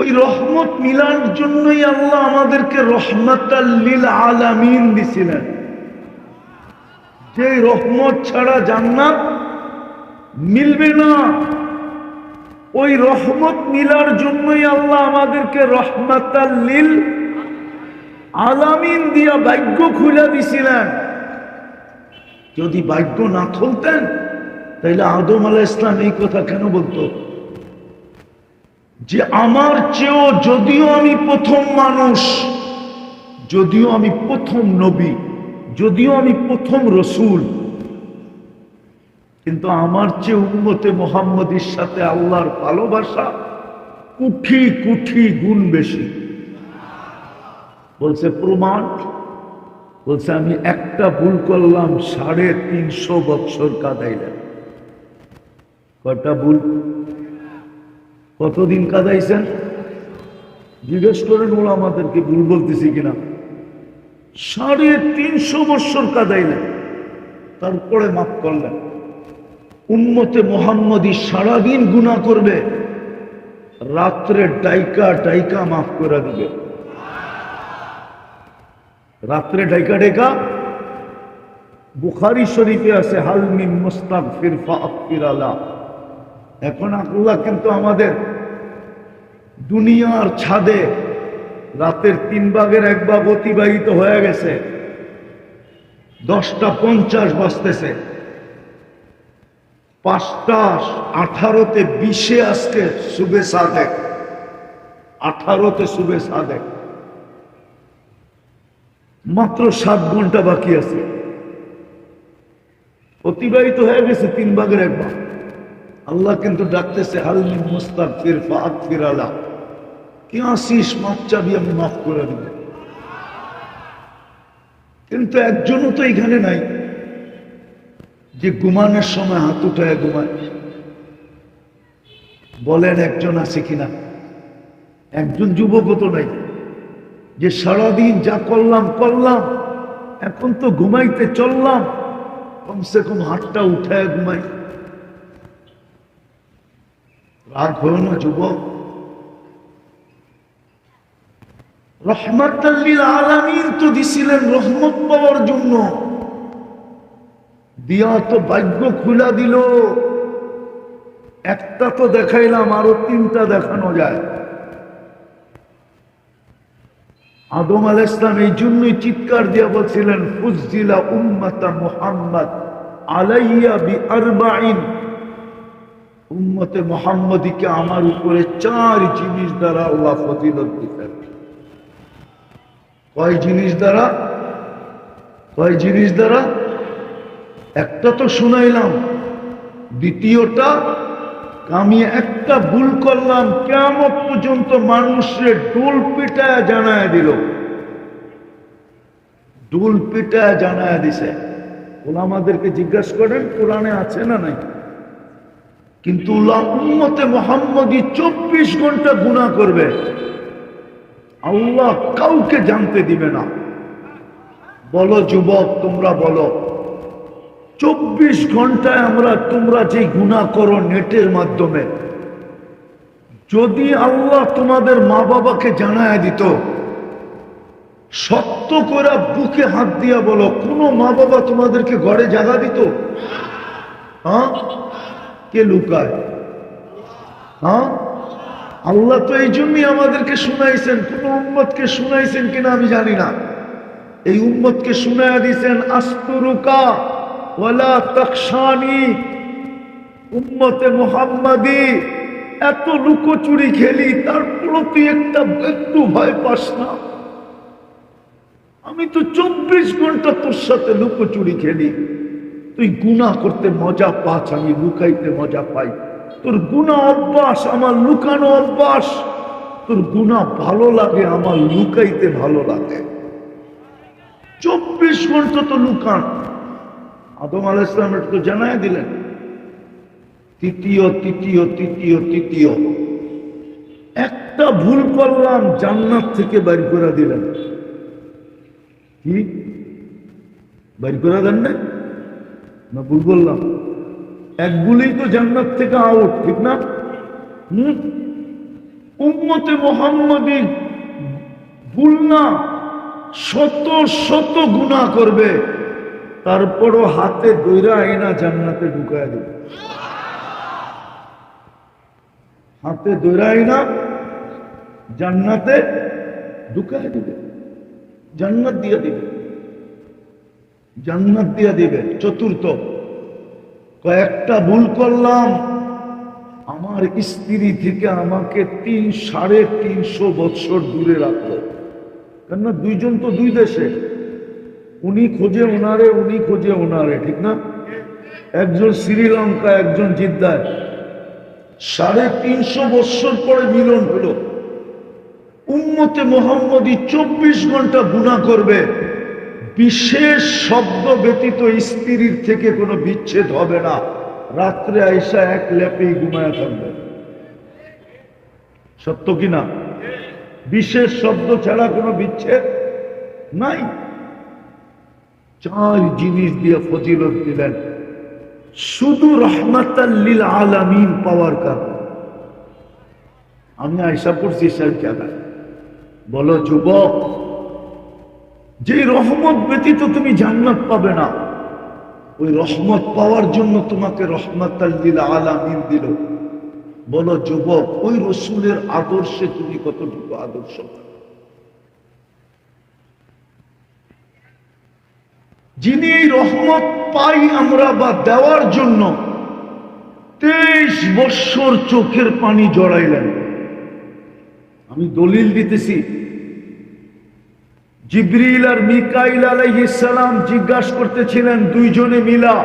ওই রহমত মিলার জন্যই আল্লাহ আমাদেরকে রহমতাল্লিল আলামিন দিছিলেন। যে রহমত ছাড়া জান্নাত মিলবে না। ওই রহমত মিলার জন্যই আল্লাহ আমাদেরকে রহমতাল্লিল আলামিন দিয়া ভাগ্য খুলে দিছিলেন। যদি ভাগ্য না খুলতেন, তাইলে আদম আলাহ ইসলাম এই কথা কেন বলতো? যে আমার চেয়েও যদিও আমি প্রথম মানুষ, যদিও আমি প্রথম নবী, যদিও আমি প্রথম রসুল, কিন্তু আমার চেয়ে উন্মতে মোহাম্মদের সাথে আল্লাহর ভালোবাসা কুঠি কুঠি গুণ বেশি। বলছে, প্রমাণ? বলছে, আমি একটা ভুল করলাম, সাড়ে তিনশো বৎসর কাদাইলেন। কয়টা ভুল? কতদিন কাদাইছেন? জিজ্ঞেস করেন ওরা আমাদেরকে ভুল বলতেছি কিনা। সাড়ে তিনশো বৎসর কাদাইলেন, তারপরে মাফ করলেন। উম্মতে মোহাম্মদী সারাদিন গুণা করবে, রাত্রে ডাইকা ডাইকা মাফ করে দিবে। রাত্রে ডাইকা ডাইকা, বুখারি শরীফে আছে হালমিন মুস্তাক ফিরফা আলা এখন আল্লাহ কিন্তু আমাদের দুনিয়ার ছাদে রাতের তিন ভাগের এক ভাগ অতিবাহিত হয়ে গেছে। দশটা পঞ্চাশ বাজতেছে। পাঁচটা আঠারোতে বিশে আজকে শুভে সাদেক। আঠারোতে শুভে সাদেক। মাত্র সাত ঘণ্টা বাকি আছে। অতিবাহিত হয়ে গেছে তিন ভাগের এক ভাগ আল্লাহ কিন্তু ডাকতেছে হালমিন মুস্তাক ফির ফির আলা। কি আসিস, মাপ চাবি আমি মাফ করে দেব কিন্তু একজনও তো এখানে নাই। যে ঘুমানোর সময় হাত উঠায় ঘুমায়। বলেন একজন আছে কিনা? একজন যুবকও তো নাই। যে সারাদিন যা করলাম করলাম, এখন তো ঘুমাইতে চললাম, কমসে কম হাতটা উঠায় ঘুমাই। রাগ হল না যুবক? তো দিছিলেন রহমত পাওয়ার জন্য। দিয়া তো ভাগ্য খুলা দিল। একটা তো দেখাইলাম, আরও তিনটা দেখানো যায়। আদম আল ইসলাম এই জন্যই চিৎকার দিয়া বলছিলেন ফুজিলা উম্মাতা মোহাম্মদ আলাইয়া বি আরবাইন উম্মতে মোহাম্মদীকে আমার উপরে চার জিনিস দ্বারা আল্লাহ ফজিলত দিতেন। কয় জিনিস দ্বারা? কয় জিনিস দ্বারা? একটা তো শুনাইলাম, দ্বিতীয়টা, আমি একটা ভুল করলাম কেমন পর্যন্ত মানুষের ডুল পিটায় জানায় দিল। ডুল পিটায় জানায় দিছে। ওলামাদেরকে জিজ্ঞাসা করেন, কোরআনে আছে না নাই? কিন্তু উম্মতে মোহাম্মদী চব্বিশ ঘণ্টা গুণা করবে। আল্লাহ কাউকে জানতে দিবে না। বলো যুবক, তোমরা বলো, চব্বিশ ঘন্টায় আমরা, তোমরা যে গুণা করো নেটের মাধ্যমে, যদি আল্লাহ তোমাদের মা বাবাকে জানায় দিত, সত্য করে বুকে হাত দিয়া বলো, কোনো মা বাবা তোমাদেরকে ঘরে জাগা দিত? হ্যাঁ? কে লুকায়? হ্যাঁ? আল্লাহ তো এই জন্যই আমাদেরকে শুনাইছেন, কোন উম্মতকে শুনাইছেন কিনা আমি জানি না। এই উম্মতকে শুনাইয়া দিয়েছেন, আস্তুরুকা ওয়ালা তকশানি, উম্মতে মোহাম্মদি, এত লুকোচুরি খেলি তারপরও তুই একটা একটু ভয় পাস না। আমি তো চব্বিশ ঘণ্টা তোর সাথে লুকোচুরি খেলি। তুই গুণা করতে মজা পাস, আমি লুকাইতে মজা পাই। তোর গুণা অভ্যাস আমার লুকানো অভ্যাস। তোর গুণা ভালো লাগে, আমার লুকাইতে ভালো লাগে। চব্বিশ ঘণ্টা তো লুকান। আদম আল ইসলামের তো জানাই দিলেন। তৃতীয় তৃতীয় তৃতীয় তৃতীয়। একটা ভুল করলাম, জান্নাত থেকে বাড়ি করে দিলেন। কি? বাড়ি করে দেন না, ভুল বললাম এক তো জান্নাত থেকে আউট ঠিক না? উম্মতে মোহাম্মদী ভুল না শত শত গুণা করবে, তারপরও হাতে দৈরা আইনা জান্নাতে ঢুকায় দেবে। হাতে দৈরা আইনা জান্নাতে ঢুকায় দিবে। জান্নাত দিয়ে দিবে। জান্নাত দিয়ে দিবে। চতুর্থ কয়েকটা ভুল করলাম। আমার স্ত্রী থেকে আমাকে তিন, সাড়ে তিনশো বৎসর দূরে রাখল। কেননা দুইজন তো দুই দেশে। উনি খোঁজে ওনারে, উনি খোঁজে ওনারে, ঠিক না? একজন শ্রীলঙ্কা, একজন জিদ্দায়। সাড়ে তিনশো বৎসর পরে মিলন হলো। উম্মতে মোহাম্মদী চব্বিশ ঘণ্টা গুণা করবে। বিশেষ শব্দ ব্যতীত স্ত্রীর থেকে কোনো বিচ্ছেদ হবে না। রাত্রে আইসা এক ল্যাপেই ঘুমায় থাকবে। সত্য কিনা বিশেষ শব্দ ছাড়া কোনো বিচ্ছেদ নাই। চার জিনিস দিয়ে ফজিলত দিলেন। শুধু রহমাতাল্লিল আলামিন পাওয়ার কারণ। আমি আয়সা করছি কেন বলো, যুবক যে রহমত ব্যতীত তুমি জান্নাত পাবে না। ওই রহমত পাওয়ার জন্য তোমাকে রহমতাল্লিল আলামিন দিল। বলো, যুবক, ওই রসুলের আদর্শে তুমি কতটুকু আদর্শ? যিনি এই রহমত পাই আমরা বা দেওয়ার জন্য তেইশ বৎসর চোখের পানি জড়াইলেন। আমি দলিল দিতেছি জিব্রিল আর মিকাইল আলাইহিসালাম জিজ্ঞাসা করতেছিলেন দুইজনে মিলা,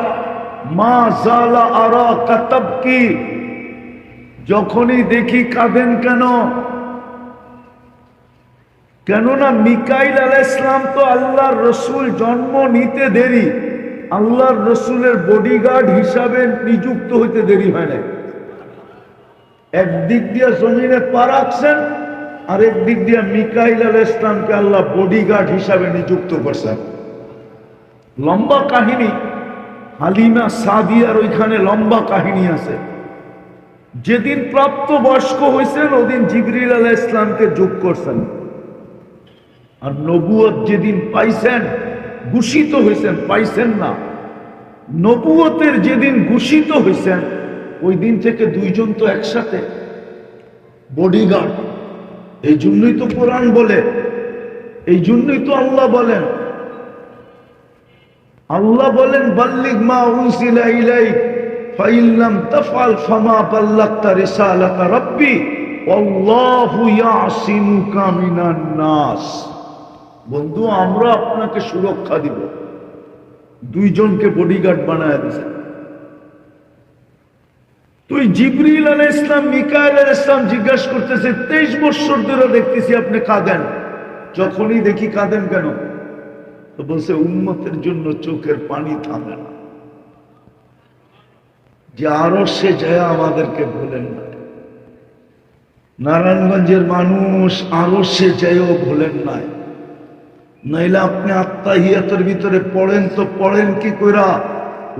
মা জালা আরা কাতাব কি যখনই দেখি কাঁদেন কেন? কেননা মিকাইল আলাহ ইসলাম তো আল্লাহর রসুল, জন্ম নিতে দেরি। আল্লাহর রসুলের বডিগার্ড হিসাবে নিযুক্ত হইতে দেরি হয় না একদিক দিয়ে জমিনে পা রাখছেন আরেক দিক দিয়ে মিকাইল আল ইসলামকে আল্লাহ বডিগার্ড হিসাবে নিযুক্ত করছেন লম্বা কাহিনী, হালিমা সাদিয়ার ওইখানে লম্বা কাহিনী আছে। যেদিন প্রাপ্ত বয়স্ক হয়েছেন, ওদিন জিবরিল আলাহ ইসলামকে যোগ করছেন। আর নবুয়ত যেদিন পাইছেন, ঘোষিত হয়েছেন, পাইছেন না। নবুয়তের যেদিন ঘোষিত হয়েছেন, ওই দিন থেকে দুইজন তো একসাথে বডিগার্ড এই জন্যই তো কোরআন বলে, এই জন্যই তো আল্লাহ বলেন। আল্লাহ বলেন বাল্লিক মা উনসিলা ইলাই ফামা নাস। বন্ধু, আমরা আপনাকে সুরক্ষা দিব। দুইজনকে বডিগার্ড বানায় দিছে। তুই জিবরিল আল ইসলাম মিকাইল আল ইসলাম জিজ্ঞাসা করতেছে, তেইশ বৎসর ধরে দেখতেছি আপনি কাঁদেন। যখনই দেখি কাঁদেন কেন? তো বলছে উন্মতের জন্য চোখের পানি থামে না। যে আরও সে যায় আমাদেরকে ভুলেন না। নারায়ণগঞ্জের মানুষ আরও সে যায়ও ভুলেন নাই নাইলে আপনি আত্মাহিয়াতের ভিতরে পড়েন তো পড়েন কি কইরা?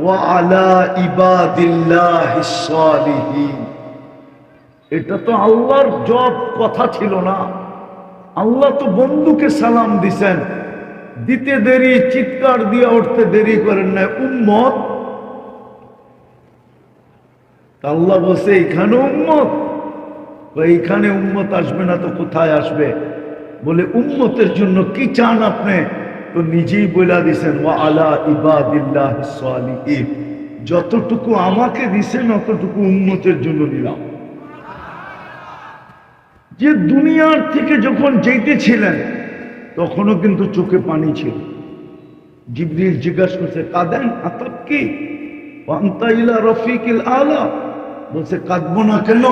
ওয়া আলা ইবাদিল্লাহি সালিহিন। এটা তো আল্লাহর জব কথা ছিল না। আল্লাহ তো বন্ধুকে সালাম দিছেন। দিতে দেরি, চিৎকার দিয়ে উঠতে দেরি করেন না উম্মত? আল্লাহ বসে এখানে উম্মত? এইখানে উম্মত আসবে না তো কোথায় আসবে? বলে, উম্মতের জন্য কি চান আপনি? তো নিজেই বইলা দিছেন, ওয়া আলা ইবাদিল্লাহ যতটুকু আমাকে দিছেন, অতটুকু উম্মতের জন্য নিলাম। যে দুনিয়ার থেকে যখন যেতেছিলেন তখনও কিন্তু চোখে পানি ছিল। জিবরিল জিজ্ঞাসা করছে, কাঁদেন আতাব কি? ওয়ান্তাইলা রফিকিল আলা। বলছে, কাঁদবো না কেন?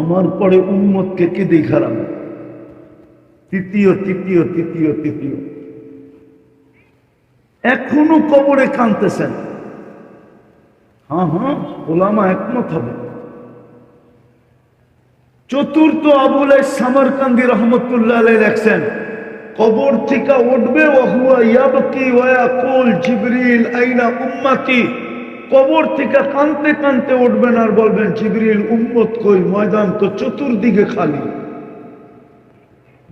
আমার পরে উম্মতকে কে দেখারাম তৃতীয় তৃতীয় তৃতীয় তৃতীয়। এখনও কবরে কাঁদতেছেন। হ্যাঁ হ্যাঁ ওলামা একমত হবে। চতুর্থ আবুল সামরকান্দি রহমতুল্লাহ লেখছেন, কবর থেকে উঠবে কবর থেকে কানতে কানতে উঠবেন আর বলবেন, জিবরিল, উম্মত কই? ময়দান তো চতুর্দিকে খালি।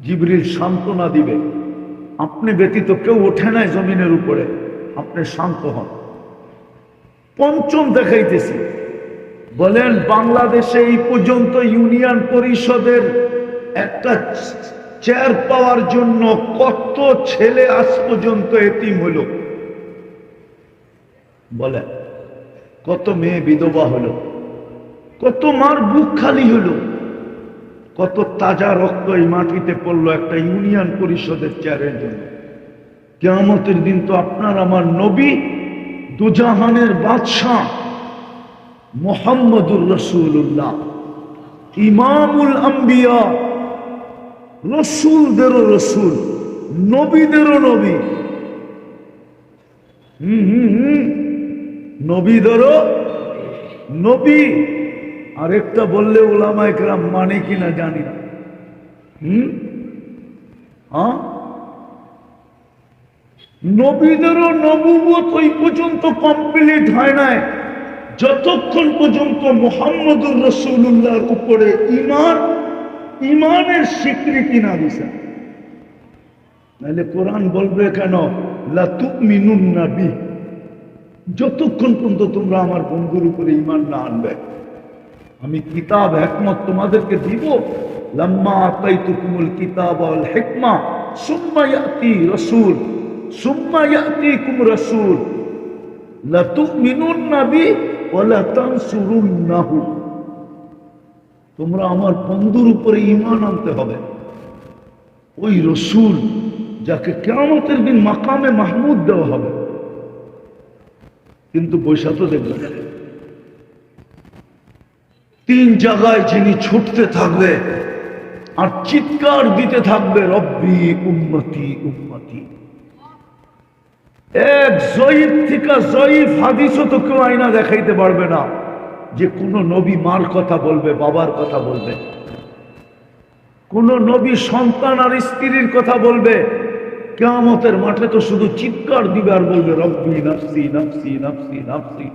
জিবরিল সান্ত্বনা দিবে। আপনি ব্যতীত কেউ ওঠে নাই জমিনের উপরে। আপনি শান্ত হন। পঞ্চম দেখাইতেছি। বলেন, বাংলাদেশে এই পর্যন্ত ইউনিয়ন পরিষদের একটা চেয়ার পাওয়ার জন্য কত ছেলে আজ পর্যন্ত এতিম হলো বলেন, কত মেয়ে বিধবা হলো কত মার বুক খালি হলো কত তাজা রক্ত এই মাটিতে পড়ল একটা ইউনিয়ন পরিষদের চেয়ারের জন্য। কেয়ামতের দিন তো আপনার আমার নবী দুজাহানের বাদশাহ মোহাম্মদুর রসুল্লাহ ইমামুল আম্বিয়া, রসুলদেরও রসুল, নবীদেরও নবী। হুম হুম হুম, নবীদেরও নবী। আরেকটা বললে ওলামা একরাম মানে কিনা জানি না। হুম? হ্যাঁ নবীদেরও নবুবত ওই পর্যন্ত কমপ্লিট হয় নাই। যতক্ষণ পর্যন্ত মোহাম্মদুর রসুল্লাহর উপরে ইমান ইমানের স্বীকৃতি না দিছে। নাহলে কোরআন বলবে কেন? লাতুমিনুন নাবি যতক্ষণ পর্যন্ত তোমরা আমার বন্ধুর উপরে ইমান না আনবে। আমি কিতাব একমত তোমাদেরকে দিব। লম্মা আতাইতুকুমুল কিতাব আল হিকমা, সুম্মা ইয়াতি রাসূল, সুম্মা রাসূল। নাবি ওয়া লাতানসুরুন্নাহু। তোমরা আমার বন্ধুর উপরে ইমান আনতে হবে। ওই রসুল যাকে কেমতের দিন মাকামে মাহমুদ দেওয়া হবে। কিন্তু পয়সা দেখবে। তিন জায়গায় যিনি ছুটতে থাকবে আর চিৎকার দিতে থাকবে, রব্বি উন্নতি উন্নতি এক জয়ীফ থেকে জয়ীফ হাদিসও তো কেউ আয়না দেখাইতে পারবে না যে কোন নবী মার কথা বলবে, বাবার কথা বলবে। কোন নবী সন্তান আর স্ত্রীর কথা বলবে, কেয়ামতের মাঠে তো শুধু চিৎকার দিবে আর বলবে, রব্বি নাফসি নাফসি নাফসি নাফসি।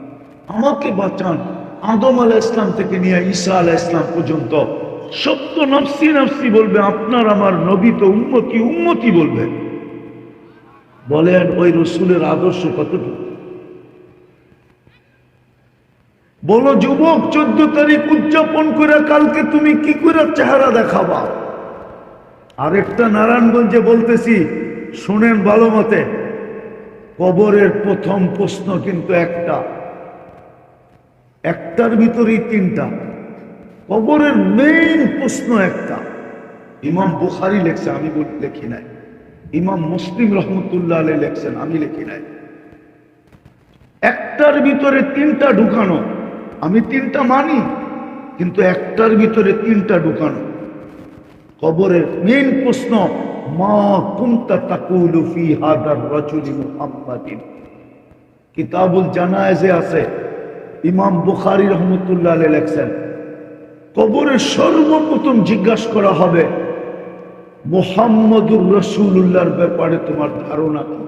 আমাকে বাঁচান। আদম আল ইসলাম থেকে নিয়ে ঈসা আল ইসলাম পর্যন্ত সত্য নফসি নফসি বলবে, আপনার আমার নবী তো উন্মতি উন্মতি বলবে? বলেন, ওই রসুলের আদর্শ কতটুকু? বলো, যুবক, চোদ্দ তারিখ উদযাপন করে কালকে তুমি কি করে চেহারা দেখাবা? আরেকটা নারায়ণগঞ্জে বলতেছি, শুনেন ভালো মতে, কবরের প্রথম প্রশ্ন কিন্তু একটা। একটার ভিতরেই তিনটা। কবরের মেইন প্রশ্ন একটা। ইমাম বুখারি লেখছে আমি লেখি নাই। ইমাম মুসলিম রহমতুল্লাহ আলী লেখছেন, আমি লেখি নাই। একটার ভিতরে তিনটা ঢুকানো। আমি তিনটা মানি, কিন্তু একটার ভিতরে তিনটা ঢুকানো। কবরের মেইন প্রশ্ন, মা কুন্তা তাকুলু হাদার রাজুলি মুহাম্মাদিন। কিতাবুল জানায়েজে আছে ইমাম বুখারী রহমতুল্লাহ লেখছেন, কবরে সর্বপ্রথম জিজ্ঞাসা করা হবে, মোহাম্মদুর রসুল্লাহর ব্যাপারে তোমার ধারণা কি?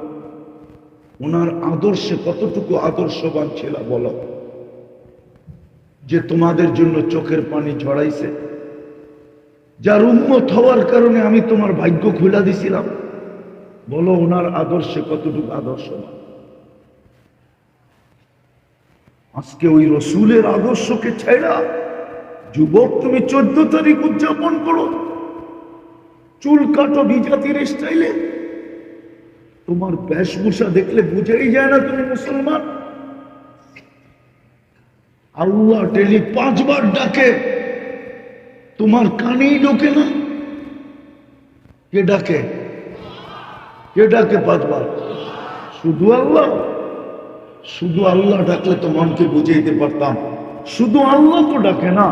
ওনার আদর্শে কতটুকু আদর্শবান ছিল বলো? যে তোমাদের জন্য চোখের পানি ঝরাইছে, যার উন্মত হওয়ার কারণে আমি তোমার ভাগ্য খুলা দিছিলাম। বলো, ওনার আদর্শে কতটুকু আদর্শবান? আজকে ওই রসুলের আদর্শকে ছেড়া যুবক তুমি চোদ্দ তারিখ উদযাপন করো। চুল কাটো বিজাতির স্টাইলে। তোমার বেশভূষা দেখলে বুঝেই যায় না তুমি মুসলমান। আল্লাহ টেলি পাঁচবার ডাকে। তোমার কানেই ঢোকে না। কে ডাকে? কে ডাকে পাঁচবার? শুধু আল্লাহ। শুধু আল্লাহ ডাকলে তো মনকে বুঝাইতে পারতাম। শুধু আল্লাহ তো ডাকে না,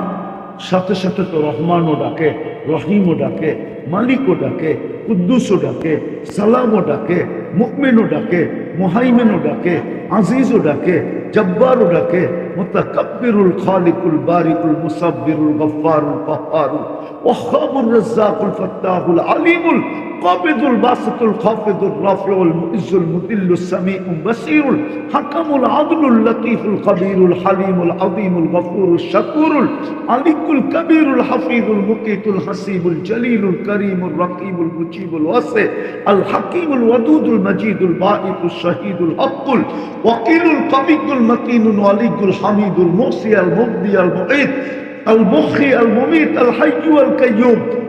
সাথে সাথে তো রহমানও ডাকে, রহিমও ডাকে, মালিকও ডাকে, কুদ্দুসও ডাকে, সালামও ডাকে মুকমিনও ডাকে, মুহাইমিনও ডাকে, আজিজও ডাকে, জব্বারও ডাকে, মুতাকাব্বিরুল খালিকুল বারিকুল মুসাব্বিরুল গফফারুল কহ্হারুল ওয়াহ্হাবুর রাজ্জাকুল ফাত্তাহুল আলিমুল قابض الباسط الخافض الرافع المعز المذل السميع البصير الحكم العدل اللطيف الخبير الحليم العظيم الغفور الشكور العليك الكبير الحفيظ المقيت الحسيب الجليل الكريم الرقيب المجيب الواسع الحكيم الودود المجيد الباعث الشهيد الحق الوكيل القوي المتين الولي الحميد المحصي المبدي المعيد المخي المميت الحي والقيوم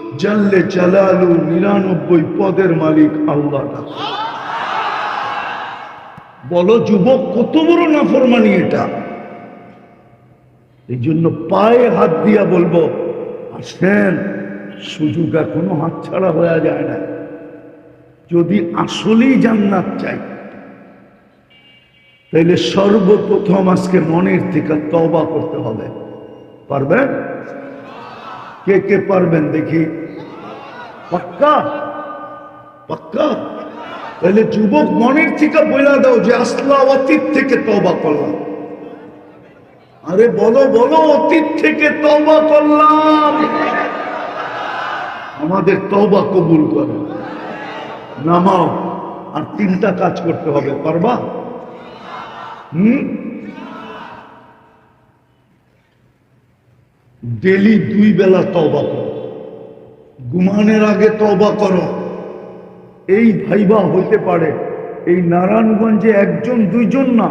জাল্লে জালালু নিরানব্বই পদের মালিক আল্লাহ বলো, যুবক, কত বড় নাফরমানি এটা? এই জন্য পায়ে হাত দিয়া বলব, আসেন, সুযোগ এখনও হাতছাড়া হয়ে যায় না। যদি আসলেই জান্নাত চাই, তাইলে সর্বপ্রথম আজকে মনের থেকে তবা করতে হবে। পারবেন? কে কে পারবেন দেখি। পাক্কা? পাক্কা? তাহলে যুবক মনের থেকে বইলা দাও যে আসলা অতীত থেকে তবা করলাম। আরে বলো বলো, অতীত থেকে তবা করলাম। আমাদের তবা কবুল করে। নামাও, আর তিনটা কাজ করতে হবে, পারবা? হুম? ডেলি দুই বেলা তবা করো। ঘুমানের আগে তবা করো। এই ভাইবা হইতে পারে, এই নারায়ণগঞ্জে একজন, দুইজন না,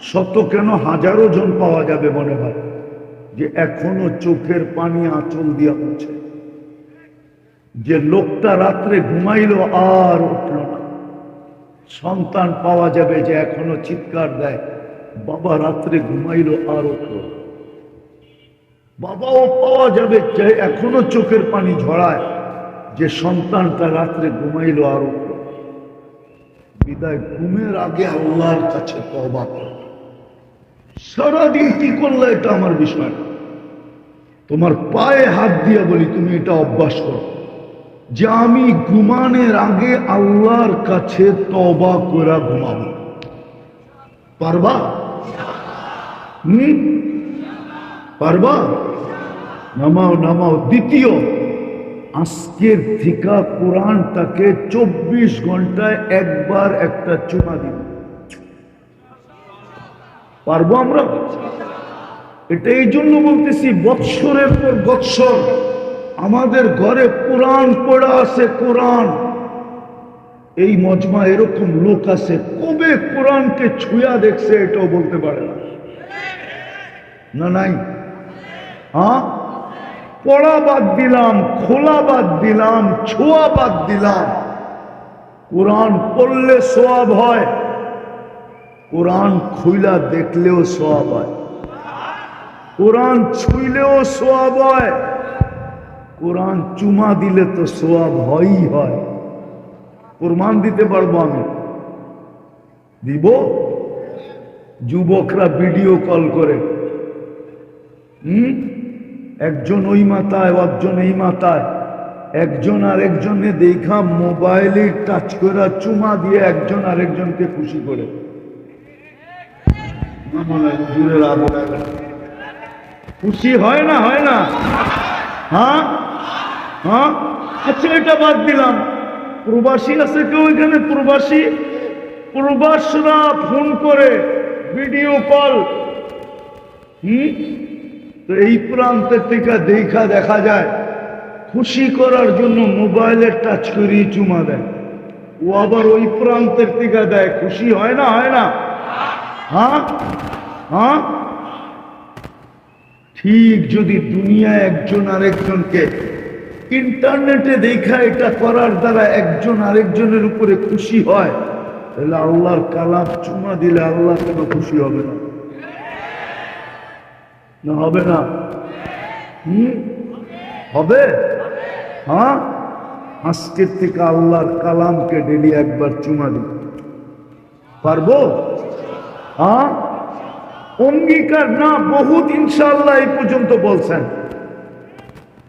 শত কেন হাজারো জন পাওয়া যাবে মনে হয়, যে এখনও চোখের পানি আঁচল দিয়া হচ্ছে যে লোকটা রাত্রে ঘুমাইল আর উঠল না। সন্তান পাওয়া যাবে যে এখনও চিৎকার দেয়, বাবা রাত্রে ঘুমাইল আর উঠল না। বাবাও পাওয়া যাবে এখনও চোখের পানি ঝড়ায় যে সন্তানটা রাত্রে ঘুমাইলো আর বিদায় ঘুমের আগে আল্লাহর কাছে তবা করো। সারাদিন কি করলে এটা আমার বিষয় তোমার পায়ে হাত দিয়ে বলি, তুমি এটা অভ্যাস করো। যে আমি ঘুমানের আগে আল্লাহর কাছে তবা করে ঘুমাবো। পারবা? পারবা? নামাও নামাও। দ্বিতীয়, আজকের থিকা কোরআনটাকে চব্বিশ ঘন্টায় একবার একটা চুমা দিব পারব আমরা? এটা এই জন্য বলতেছি, বৎসরের পর বৎসর আমাদের ঘরে কোরআন পড়া আছে, কোরআন। এই মজমা এরকম লোক আছে, কবে কোরআনকে ছুঁয়া দেখছে এটাও বলতে পারে না। না, নাই? হ্যাঁ? পড়া বাদ দিলাম, খোলা বাদ দিলাম, ছোঁয়া বাদ দিলাম। কোরআন পড়লে সোয়াব হয়, কোরআন খুইলা দেখলেও সোয়াব হয়। কোরআন ছুইলেও সোয়াব হয়, কোরআন চুমা দিলে তো সোয়াব হয়ই হয়। কোরবান দিতে পারব আমি? দিব? যুবকরা ভিডিও কল করে। হুম? একজন ওই মাথায় একজন এই মাথায়। একজন আর একজনে দেখা মোবাইলে টাচ করা চুমা দিয়ে একজন আরেকজনকে খুশি করে। খুশি হয় না হয় না? হ্যাঁ? হ্যাঁ? আচ্ছা এটা বাদ দিলাম। প্রবাসী আছে কেউ এখানে? প্রবাসী? প্রবাসরা ফোন করে, ভিডিও কল। হুম? তো এই প্রান্তের থেকে দেখা দেখা যায়, খুশি করার জন্য মোবাইলের টাচ করিয়ে চুমা দেয়। ও আবার ওই প্রান্তের থেকে দেয়, খুশি হয় না হয় না? হ্যাঁ? হ্যাঁ? ঠিক যদি দুনিয়ায় একজন আরেকজনকে ইন্টারনেটে দেখা এটা করার দ্বারা একজন আরেকজনের উপরে খুশি হয়, তাহলে আল্লাহর কালাম চুমা দিলে আল্লাহ কেন খুশি হবে না? না, হবে না। হুম হবে? হ্যাঁ? আজকের থেকে আল্লাহর কালামকে ডেলি একবার চুমা দিই। পারব? হ্যাঁ? অঙ্গীকার না, বহুত ইনশাল্লাহ এই পর্যন্ত বলছেন।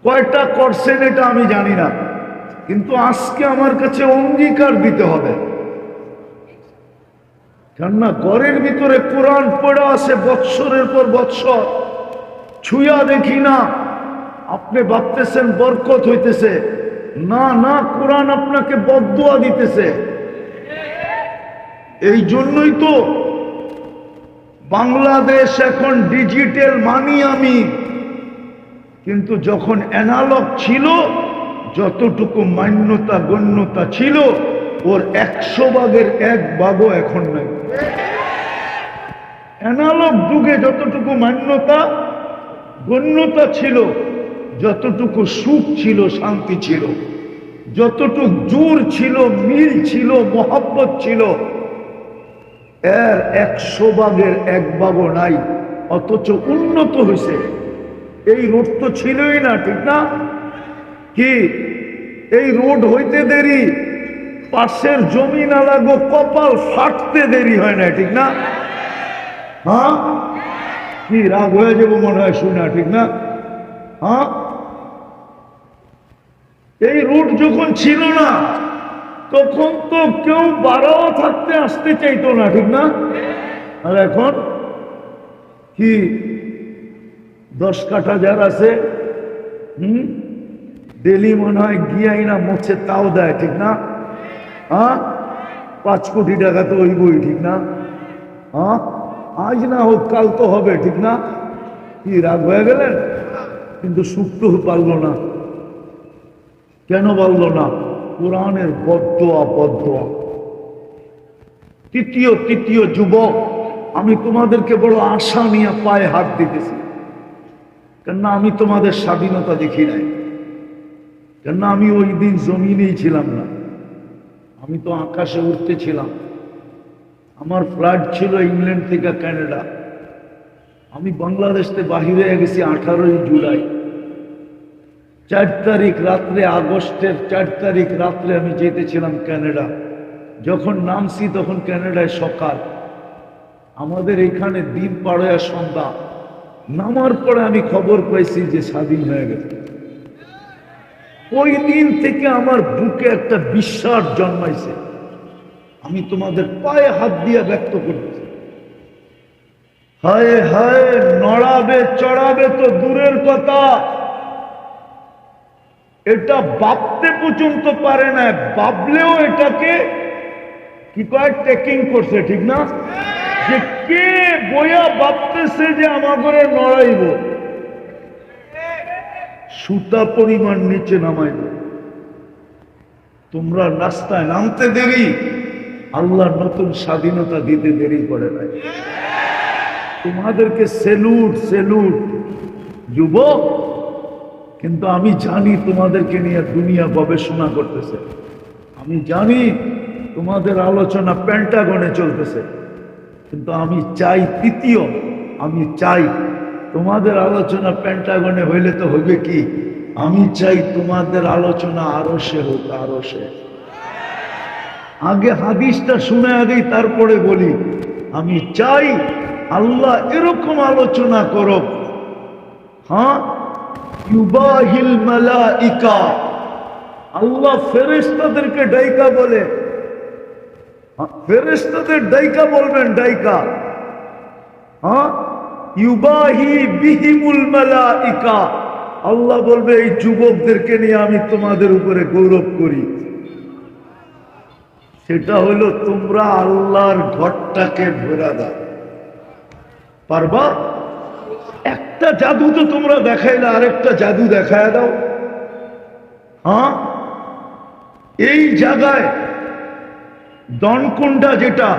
কয়টা করছেন এটা আমি জানি না। কিন্তু আজকে আমার কাছে অঙ্গীকার দিতে হবে। কেননা ঘরের ভিতরে কোরআন পড়া আছে বৎসরের পর বৎসর। ছুঁয়া দেখি না। আপনি ভাবতেছেন বরকত হইতেছে। না না, কোরআন আপনাকে বদুয়া দিতেছে। এই জন্যই তো বাংলাদেশ এখন ডিজিটাল মানি আমি। কিন্তু যখন অ্যানালগ ছিল, যতটুকু মান্যতা, গণ্যতা ছিল, ওর একশো ভাগের এক ভাগও এখন নাই। অ্যানালগ যুগে যতটুকু মান্যতা গণ্যতা ছিল, যতটুকু সুখ ছিল, শান্তি ছিল। যতটুক জোর ছিল, মিল ছিল, মহাব্বত ছিল, এর একশো ভাগের এক ভাগও নাই, অথচ উন্নত হয়েছে। এই রোড তো ছিলই না, ঠিক না? কি? এই রোড হইতে দেরি, পাশের জমি না লাগো কপাল ফাটতে দেরি হয় না ঠিক না? হ্যাঁ? কি রাগ হয়ে যাব মনে হয়, শুনে ঠিক না? হ্যাঁ? এই রুট যখন ছিল না, তখন তো কেউ বাড়াও থাকতে আসতে চাইতো না, ঠিক না? আর এখন? কি? দশ কাঠা যার আছে, হুম? ডেলি মনে হয় গিয়াই না মোছে তাও দেয়, ঠিক না? হ্যাঁ? পাঁচ কোটি টাকা তো ওই বই ঠিক না? হ্যাঁ? আজ না হোক কাল তো হবে, ঠিক না? কি রাগ হয়ে গেলেন? কিন্তু সুখ তো পারল না। কেন বলল না? কোরআনের বদোয়া বদোয়া। তৃতীয় তৃতীয় যুবক, আমি তোমাদেরকে বড় আশা নিয়ে পায়ে হাত দিতেছি। কেননা আমি তোমাদের স্বাধীনতা দেখি নাই। কেননা আমি ওই দিন জমিনেই ছিলাম না। আমি তো আকাশে উঠতেছিলাম আমার ফ্লাইট ছিল ইংল্যান্ড থেকে কানাডা। আমি বাংলাদেশ থেকে বাহিরে গেছি আঠারোই জুলাই। চার তারিখ রাত্রে আগস্টের চার তারিখ রাত্রে আমি যেতেছিলাম ক্যানাডা যখন নামছি তখন কানাডায় সকাল। আমাদের এখানে দিন পাড়ে সন্ধ্যা। নামার পরে আমি খবর পাইছি যে স্বাধীন হয়ে গেছে। ওই দিন থেকে আমার বুকে একটা বিশ্বাস জন্মাইছে। আমি তোমাদের পায়ে হাত দিয়ে ব্যক্ত করতেছি হায় হায়, নড়াবে, চড়াবে তো দূরের কথা। এটা ভাবতে পর্যন্ত পারে না, ভাবলেও এটাকে কি কয় টেকিং করছে, ঠিক না? যে কে বইয়া ভাবতেছে যে আমাকে নড়াইব? সুতা পরিমাণ নিচে নামাইব তোমরা রাস্তায় নামতে দেরি। আল্লাহ নতুন স্বাধীনতা দিতে দেরি করে নাই। তোমাদেরকে সেলুট সেলুট যুবক, কিন্তু আমি জানি তোমাদেরকে নিয়ে দুনিয়া গবেষণা করতেছে। আমি জানি তোমাদের আলোচনা প্যান্টাগনে চলতেছে। কিন্তু আমি চাই তৃতীয়, আমি চাই তোমাদের আলোচনা প্যান্টাগনে হইলে তো হবে কি? আমি চাই তোমাদের আলোচনা আরও সে হোক, আরও সে আগে হাদিসটা শুনে আগেই তারপরে বলি। আমি চাই আল্লাহ এরকম আলোচনা করো হ্যাঁ? ইউবাহিল মালাইকা। আল্লাহ ফেরেশতাদেরকে ডাইকা বলে। হ্যাঁ, ফেরেশতাদের ডাইকা বলবেন ডাইকা। হ্যাঁ? ইউবাহি বিহিমুল মালাইকা। আল্লাহ বলবে এই যুবকদেরকে নিয়ে আমি তোমাদের উপরে গৌরব করি। সেটা হলো তোমরা আল্লাহর ঘরটাকে ভরা দাও। পারবা? একটা জাদু তো তোমরা দেখাইলে আরেকটা জাদু দেখায় দাও। হ্যাঁ? এই জায়গায় দনকুন্ডা যেটা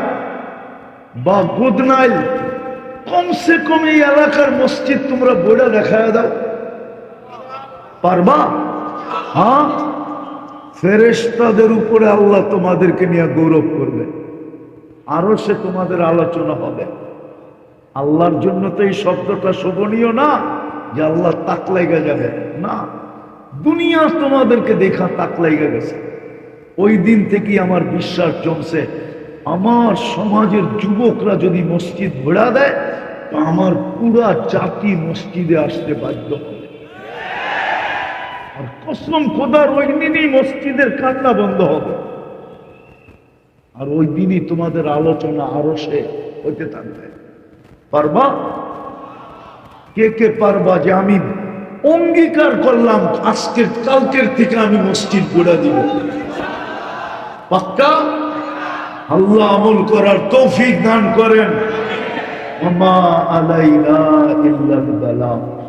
বা গুদনাইল, কমসে কম এই এলাকার মসজিদ তোমরা বইটা দেখায় দাও। পারবা? হ্যাঁ? ফেরেশতাদের উপরে আল্লাহ তোমাদেরকে নিয়ে গৌরব করবে। আরও সে তোমাদের আলোচনা হবে। আল্লাহর জন্য তো এই শব্দটা শোভনীয় না যে আল্লাহ তাক লেগে যাবে। না, দুনিয়া তোমাদেরকে দেখা তাক লেগে গেছে। ওই দিন থেকেই আমার বিশ্বাস জমছে, আমার সমাজের যুবকরা যদি মসজিদ ভোড়া দেয়, তো আমার পুরা জাতি মসজিদে আসতে বাধ্য হবে। কসম খোদার ওই দিনই মসজিদের কান্না বন্ধ হবে। আর ওই দিনই তোমাদের আলোচনা আরও সে হইতে থাকবে। পারবা? কে কে পারবা যে আমি অঙ্গীকার করলাম, আজকের, কালকের থেকে আমি মসজিদ গোড়া দিব। পাক্কা? আল্লাহ আমল করার তৌফিক দান করেন। আমা আলাইনা ইল্লাল বালাগ